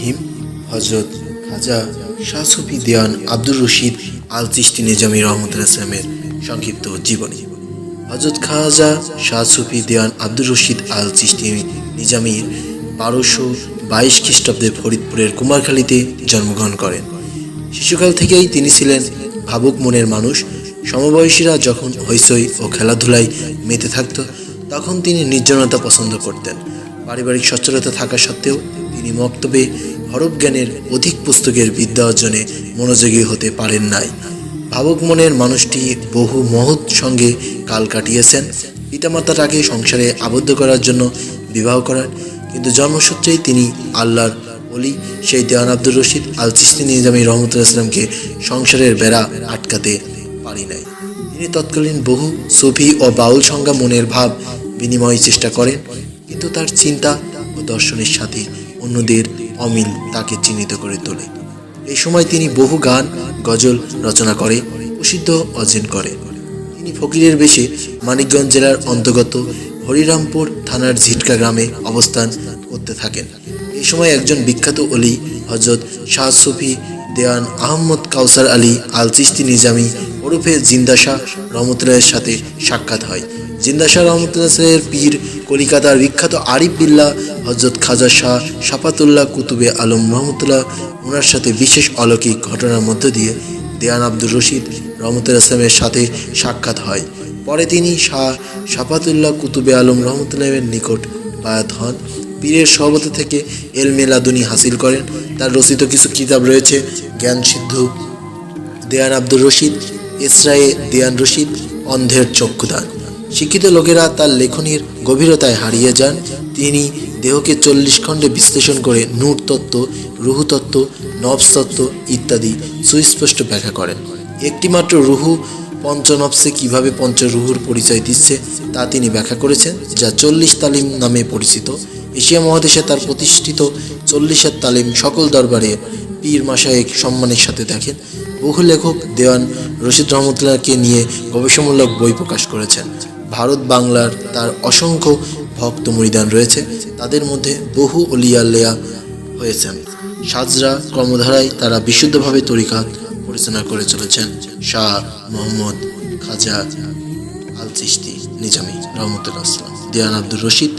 রহিম হজরত খাজা শাহ সুফি দেওয়ান আব্দুর রশিদ আল চিস্তি নিজামী রহমতুল্লাহ ইসলামের সংক্ষিপ্ত জীবনী। হজরত খাজা শাহ সুফি দেওয়ান আব্দুর রশিদ আল চিস্তি নিজামীর বারোশো বাইশ খ্রিস্টাব্দে ফরিদপুরের কুমারখালীতে জন্মগ্রহণ করেন। শিশুকাল থেকেই তিনি ছিলেন ভাবুক মনের মানুষ। সমবয়সীরা যখন হইচই ও খেলাধুলায় মেতে থাকত, তখন তিনি নির্জনতা পছন্দ করতেন। পারিবারিক সচ্ছলতা থাকা সত্ত্বেও তিনি মক্তবে হরফ জ্ঞানের অধিক পুস্তকের বিদ্যা অর্জনে মনোযোগী হতে পারেন নাই। ভাবক মনের মানুষটি বহু মহৎ সঙ্গে কাল কাটিয়েছেন। পিতামাতা তাকে সংসারে আবদ্ধ করার জন্য বিবাহ করান কিন্তু জন্মসূত্রেই তিনি আল্লাহর অলি সেই দেওয়ান আব্দুর রশিদ আল চিস্তি নিজামী রহমতুল্লাহ ইসলামকে সংসারের বেড়া আটকাতে পারি নাই। তিনি তৎকালীন বহু সুফি ও বাউল সংজ্ঞা মনের ভাব বিনিময় চেষ্টা করেন। তার চিন্তা ও দর্শনের সাথে অন্যদের অমিল তাকে চিহ্নিত করে তোলে। এই সময় তিনি বহু গান, গজল রচনা করে প্রসিদ্ধ অর্জন করে। তিনি ফকিরের বেশে মানিকগঞ্জ জেলার অন্তর্গত হরিরামপুর থানার ঝিটকা গ্রামে অবস্থান করতে থাকেন। এই সময় একজন বিখ্যাত অলি হজরত শাহ সুফি দেওয়ান আহমদ কাউসার আলী আল চিস্তি নিজামী ওরফে জিন্দা শাহ রহমতুল্লাহের সাথে সাক্ষাৎ হয়। জিন্দা শাহ রহমতুল্লাহের পীর কলিকাতার বিখ্যাত আরিফ বিল্লাহ হজরত খাজা শাহ সাফাতুল্লাহ কুতুবে আলম রহমতুল্লাহ ওনার সাথে বিশেষ অলৌকিক ঘটনার মধ্য দিয়ে দেয়ান আব্দুর রশিদ রহমতুল্লাহ ইসলামের সাথে সাক্ষাৎ হয়। পরে তিনি শাহ সাফাতুল্লাহ কুতুবে আলম রহমতুল্লাহের নিকট বায়াত হন। পীরের সহবত থেকে এল মেলাদুনি হাসিল করেন। তার রচিত কিছু কিতাব রয়েছে, জ্ঞান সিদ্ধু, দেয়ান আব্দুর রশিদ, ইসরায়ে দেয়ান রশিদ, অন্ধের চক্ষুদান। শিক্ষিত লোকেরা তার লেখনীর গভীরতায় হারিয়ে যান। তিনি দেহকে চল্লিশ খণ্ডে বিশ্লেষণ করে নূর তত্ত্ব, রুহু তত্ত্ব, নবস তত্ত্ব ইত্যাদি সুস্পষ্ট ব্যাখ্যা করেন। একটিমাত্র রুহু পঞ্চনবসে কীভাবে পঞ্চরুহুর পরিচয় দিচ্ছে তা তিনি ব্যাখ্যা করেছেন, যা চল্লিশ তালিম নামে পরিচিত। এশিয়া মহাদেশে তার প্রতিষ্ঠিত চল্লিশের তালিম সকল দরবারে পীর মাসায়েক সম্মানের সাথে দেখেন। বহু লেখক দেওয়ান রশিদ রহমতুল্লাহকে নিয়ে গবেষণামূলক বই প্রকাশ করেছেন। ভারত বাংলার তার অসংখ্য ভক্ত মরিদান রয়েছে। তাদের মধ্যে বহু অলিয়াল্লেয়া হয়েছেন। সাজরা কর্মধারায় তারা বিশুদ্ধভাবে তরিকাত পরিচালনা করে চলেছেন। শাহ মোহাম্মদ খাজা আল চিস্তি নিজামী রহমতুল্লাহ আসলাম দেওয়ান আব্দুর রশিদ